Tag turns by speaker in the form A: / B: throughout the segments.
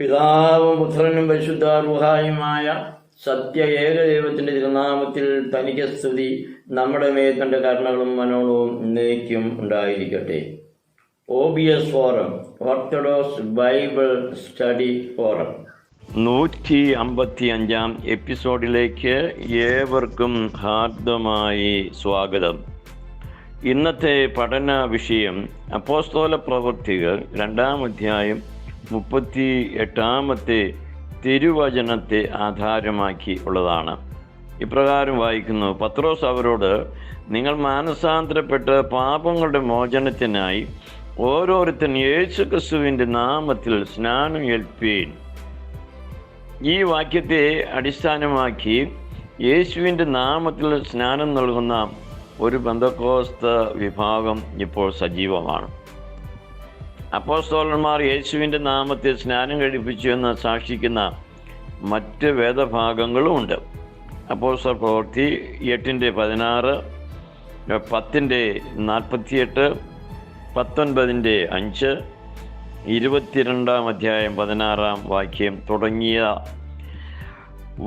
A: പിതാവും പുത്രനും പരിശുദ്ധ റുഹായുമായ സത്യ ഏകദൈവത്തിന്റെ തിരുനാമത്തിൽ തനിക്ക് സ്തുതി. നമ്മുടെ മേൽ കരുണകളും മനോളവും നീക്കും ഉണ്ടായിരിക്കട്ടെ. O B S forum orthodox Bible study forum നൂറ്റി അമ്പത്തി അഞ്ചാം എപ്പിസോഡിലേക്ക് ഏവർക്കും ഹാർദമായി സ്വാഗതം. ഇന്നത്തെ പഠന വിഷയം അപ്പോസ്തോല പ്രവൃത്തികൾ രണ്ടാം അധ്യായം മുപ്പത്തി എട്ടാമത്തെ തിരുവചനത്തെ ആധാരമാക്കി ഉള്ളതാണ്. ഇപ്രകാരം വായിക്കുന്നു പത്രോസ് അവരോട് നിങ്ങൾ മാനസാന്തരപ്പെട്ട് പാപങ്ങളുടെ മോചനത്തിനായി ഓരോരുത്തൻ യേശു ക്രിസ്തുവിന്റെ നാമത്തിൽ സ്നാനം ഏൽപ്പീൻ. ഈ വാക്യത്തെ അടിസ്ഥാനമാക്കി യേശുവിന്റെ നാമത്തിൽ സ്നാനം നൽകുന്ന ഒരു ബന്ധക്കോസ്ത വിഭാഗം ഇപ്പോൾ സജീവമാണ്. അപ്പോസ്തോലന്മാർ യേശുവിന്റെ നാമത്തിൽ സ്നാനം കഴിപ്പിച്ചു എന്ന് സാക്ഷിക്കുന്ന മറ്റ് വേദഭാഗങ്ങളും ഉണ്ട്. അപ്പോസ്തല പ്രവൃത്തി എട്ടിന്റെ പതിനാറ് പത്തിന്റെ നാൽപ്പത്തിയെട്ട് പത്തൊൻപതിന്റെ അഞ്ച് ഇരുപത്തിരണ്ടാം അധ്യായം പതിനാറാം വാക്യം തുടങ്ങിയ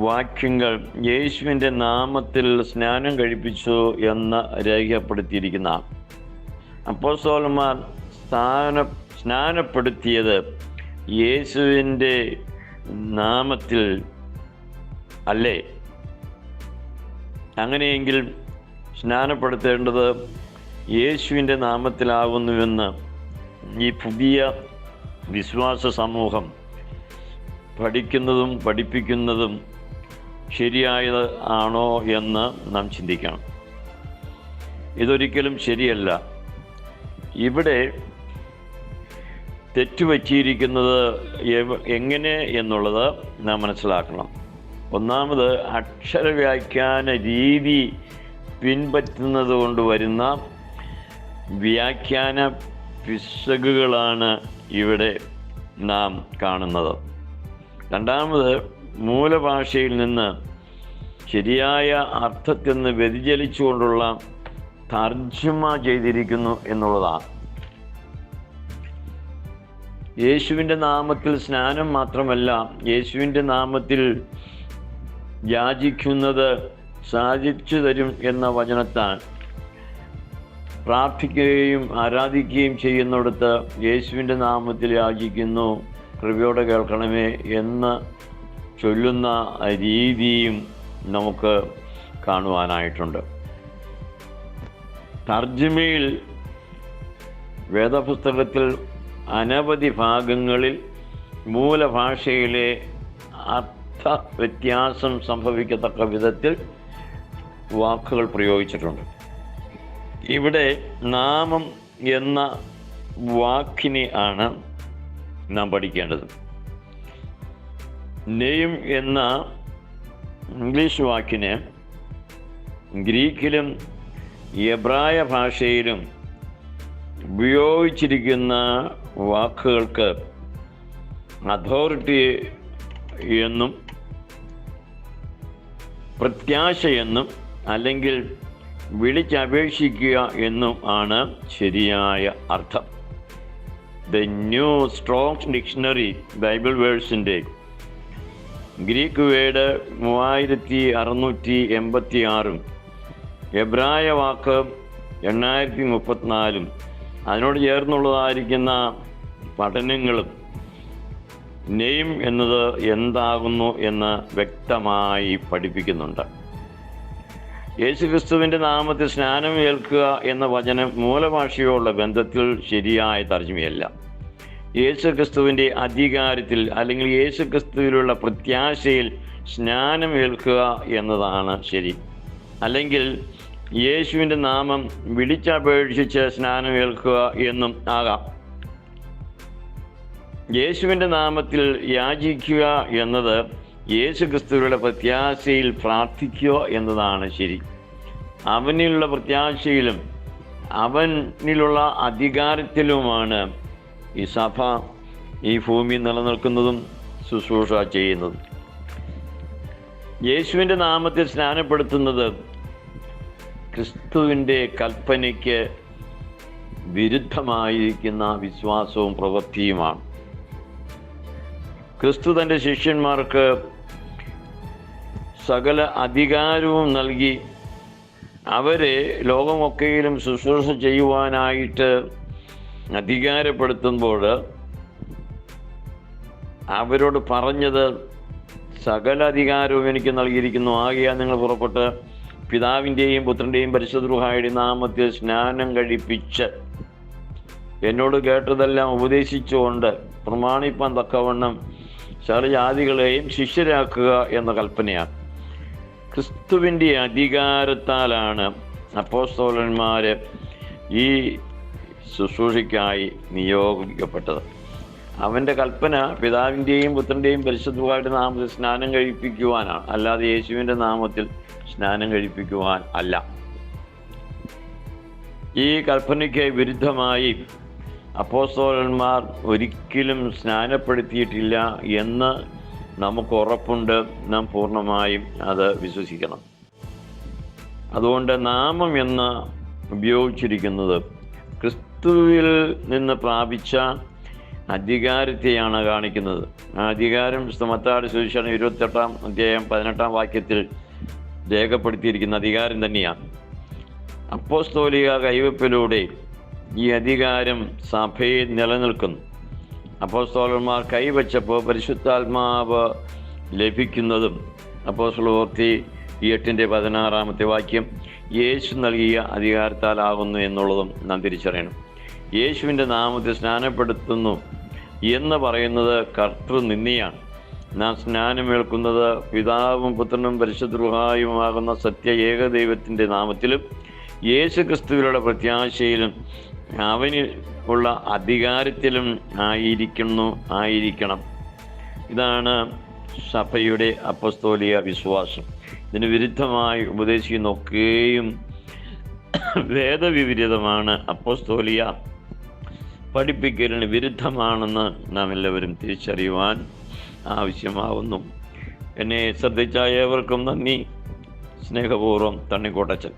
A: വാക്യങ്ങൾ യേശുവിന്റെ നാമത്തിൽ സ്നാനം കഴിപ്പിച്ചു എന്ന് രേഖപ്പെടുത്തിയിരിക്കുന്ന അപ്പോസ്തോലന്മാർ സ്ഥാന സ്നാനപ്പെടുത്തിയത് യേശുവിന്റെ നാമത്തിൽ അല്ലേ? അങ്ങനെയെങ്കിൽ സ്നാനപ്പെടുത്തേണ്ടത് യേശുവിന്റെ നാമത്തിലാകുന്നുവെന്ന് ഈ പുതിയ വിശ്വാസ സമൂഹം പഠിക്കുന്നതും പഠിപ്പിക്കുന്നതും ശരിയായത് ആണോ എന്ന് നാം ചിന്തിക്കണം. ഇതൊരിക്കലും ശരിയല്ല. ഇവിടെ തെറ്റുപറ്റിയിരിക്കുന്നത് എങ്ങനെ എന്നുള്ളത് നാം മനസ്സിലാക്കണം. ഒന്നാമത് അക്ഷരവ്യാഖ്യാന രീതി പിൻപറ്റുന്നത് കൊണ്ട് വരുന്ന വ്യാഖ്യാന പിശകുകളാണ് ഇവിടെ നാം കാണുന്നത്. രണ്ടാമത് മൂലഭാഷയിൽ നിന്ന് ശരിയായ അർത്ഥത്തിൽ നിന്ന് വ്യതിചലിച്ചുകൊണ്ടുള്ള തർജമ ചെയ്തിരിക്കുന്നു എന്നുള്ളതാണ്. യേശുവിന്റെ നാമത്തിൽ സ്നാനം മാത്രമല്ല യേശുവിന്റെ നാമത്തിൽ യാചിക്കുന്നത് സാധിച്ചു തരും എന്ന വചനത്താൽ പ്രാർത്ഥിക്കുകയും ആരാധിക്കുകയും ചെയ്യുന്നിടത്ത് യേശുവിന്റെ നാമത്തിൽ യാചിക്കുന്നു. കൃപയോടെ കേൾക്കണമേ എന്ന് ചൊല്ലുന്ന രീതിയും നമുക്ക് കാണുവാനായിട്ടുണ്ട്. തർജിമയിൽ വേദപുസ്തകത്തിൽ അനവധി ഭാഗങ്ങളിൽ മൂലഭാഷയിലെ അർത്ഥ വ്യത്യാസം സംഭവിക്കത്തക്ക വിധത്തിൽ വാക്കുകൾ പ്രയോഗിച്ചിട്ടുണ്ട്. ഇവിടെ നാമം എന്ന വാക്കിനെ ആണ് നാം പഠിക്കേണ്ടത്. നെയും എന്ന ഇംഗ്ലീഷ് വാക്കിന് ഗ്രീക്കിലും എബ്രായ ഭാഷയിലും ഉപയോഗിച്ചിരിക്കുന്ന വാക്കുകൾക്ക് അതോറിറ്റി എന്നും പ്രത്യാശയെന്നും അല്ലെങ്കിൽ വിളിച്ചപേക്ഷിക്കുക എന്നും ആണ് ശരിയായ അർത്ഥം. The new strong dictionary Bible വേഴ്സിന്റെ Greek word മൂവായിരത്തി അറുന്നൂറ്റി എൺപത്തി ആറും എബ്രായ വാക്ക് എണ്ണായിരത്തി മുപ്പത്തിനാലും അതിനോട് ചേർന്നുള്ളതായിരിക്കുന്ന പഠനങ്ങളും നെയിം എന്നത് എന്താകുന്നു എന്ന് വ്യക്തമായി പഠിപ്പിക്കുന്നുണ്ട്. യേശുക്രിസ്തുവിന്റെ നാമത്തിൽ സ്നാനം ഏൽക്കുക എന്ന വചനം മൂലഭാഷയോടുള്ള ബന്ധത്തിൽ ശരിയായ തർജമയല്ല. യേശുക്രിസ്തുവിന്റെ അധികാരത്തിൽ അല്ലെങ്കിൽ യേശുക്രിസ്തുവിലുള്ള പ്രത്യാശയിൽ സ്നാനം ഏൽക്കുക എന്നതാണ് ശരി. അല്ലെങ്കിൽ യേശുവിന്റെ നാമം വിളിച്ചപേക്ഷിച്ച് സ്നാനം ഏൽക്കുക എന്നും ആകാം. യേശുവിന്റെ നാമത്തിൽ യാചിക്കുക എന്നത് യേശു ക്രിസ്തുവിയുടെ പ്രത്യാശയിൽ പ്രാർത്ഥിക്കുക എന്നതാണ് ശരി. അവനിലുള്ള പ്രത്യാശയിലും അവനിലുള്ള അധികാരത്തിലുമാണ് ഈ സഭ ഈ ഭൂമി നിലനിൽക്കുന്നതും ശുശ്രൂഷ ചെയ്യുന്നതും. യേശുവിന്റെ നാമത്തിൽ സ്നാനപ്പെടുത്തുന്നത് ക്രിസ്തുവിന്റെ കൽപ്പനയ്ക്ക് വിരുദ്ധമായിരിക്കുന്ന വിശ്വാസവും പ്രവൃത്തിയുമാണ്. ക്രിസ്തു തന്റെ ശിഷ്യന്മാർക്ക് സകല അധികാരവും നൽകി അവരെ ലോകമൊക്കെയിലും ശുശ്രൂഷ ചെയ്യുവാനായിട്ട് അധികാരപ്പെടുത്തുമ്പോൾ അവരോട് പറഞ്ഞത് സകല അധികാരവും എനിക്ക് നൽകിയിരിക്കുന്നു. ആകെയാ നിങ്ങൾ പുറപ്പെട്ട് പിതാവിന്റെയും പുത്രന്റെയും പരിശുദ്ധ നാമത്തിൽ സ്നാനം കഴിപ്പിച്ച് എന്നോട് കേട്ടതെല്ലാം ഉപദേശിച്ചുകൊണ്ട് പ്രമാണിപ്പാൻ തക്കവണ്ണം സകല ജാതികളെയും ശിഷ്യരാക്കുക എന്ന കൽപ്പനയാണ്. ക്രിസ്തുവിന്റെ അധികാരത്താലാണ് അപ്പോസ്തോലന്മാർ ഈ ശുശ്രൂഷയ്ക്കായി നിയോഗിക്കപ്പെട്ടത്. അവന്റെ കൽപ്പന പിതാവിന്റെയും പുത്രന്റെയും പരിശുദ്ധമായിട്ട് നാമത്തിൽ സ്നാനം കഴിപ്പിക്കുവാനാണ്. അല്ലാതെ യേശുവിന്റെ നാമത്തിൽ സ്നാനം കഴിപ്പിക്കുവാൻ അല്ല. ഈ കൽപ്പനയ്ക്ക് വിരുദ്ധമായി അപ്പോസ്തോലന്മാർ ഒരിക്കലും സ്നാനപ്പെടുത്തിയിട്ടില്ല എന്ന് നമുക്ക് ഉറപ്പുണ്ട്. നാം പൂർണമായും അത് വിശ്വസിക്കണം. അതുകൊണ്ട് നാമം എന്ന് ഉപയോഗിച്ചിരിക്കുന്നത് ക്രിസ്തുവിൽ നിന്ന് പ്രാപിച്ച അധികാരത്തെയാണ് കാണിക്കുന്നത്. ആ അധികാരം സമത്താട് സുവിശേഷം ഇരുപത്തെട്ടാം അധ്യായം പതിനെട്ടാം വാക്യത്തിൽ രേഖപ്പെടുത്തിയിരിക്കുന്ന അധികാരം തന്നെയാണ്. അപ്പോസ്തോലിക കൈവപ്പിലൂടെ ഈ അധികാരം സഭയിൽ നിലനിൽക്കുന്നു. അപ്പോസ്തോലന്മാർ കൈവച്ചപ്പോൾ പരിശുദ്ധാത്മാവ് ലഭിക്കുന്നതും അപ്പോസ്ലോർത്തി എട്ടിന്റെ പതിനാറാമത്തെ വാക്യം യേശു നൽകിയ അധികാരത്താലാകുന്നു എന്നുള്ളതും നാം തിരിച്ചറിയണം. യേശുവിന്റെ നാമത്തിൽ സ്നാനപ്പെടുത്തുന്നു എന്ന് പറയുന്നത് കർത്തൃനിന്ദിയാണ് നാം സ്നാനമേൽക്കുന്നത് പിതാവും പുത്രനും പരിശുദ്രുഹായുമാകുന്ന സത്യ ഏകദൈവത്തിന്റെ നാമത്തിലും യേശു ക്രിസ്തുവിലുള്ള പ്രത്യാശയിലും അവന് ഉള്ള അധികാരത്തിലും ആയിരിക്കുന്നു ആയിരിക്കണം. ഇതാണ് സഭയുടെ അപ്പസ്തോലിയ വിശ്വാസം. ഇതിന് വിരുദ്ധമായി ഉപദേശിക്കുന്നൊക്കെയും വേദവിപരീതമാണ് അപ്പസ്തോലിയ പഠിപ്പിക്കലിന് വിരുദ്ധമാണെന്ന് നാം എല്ലാവരും തിരിച്ചറിയുവാൻ ആവശ്യമാവുന്നു. എന്നെ ശ്രദ്ധിച്ച ഏവർക്കും നന്ദി. സ്നേഹപൂർവം തണ്ണിക്കോട്ടച്ചൻ.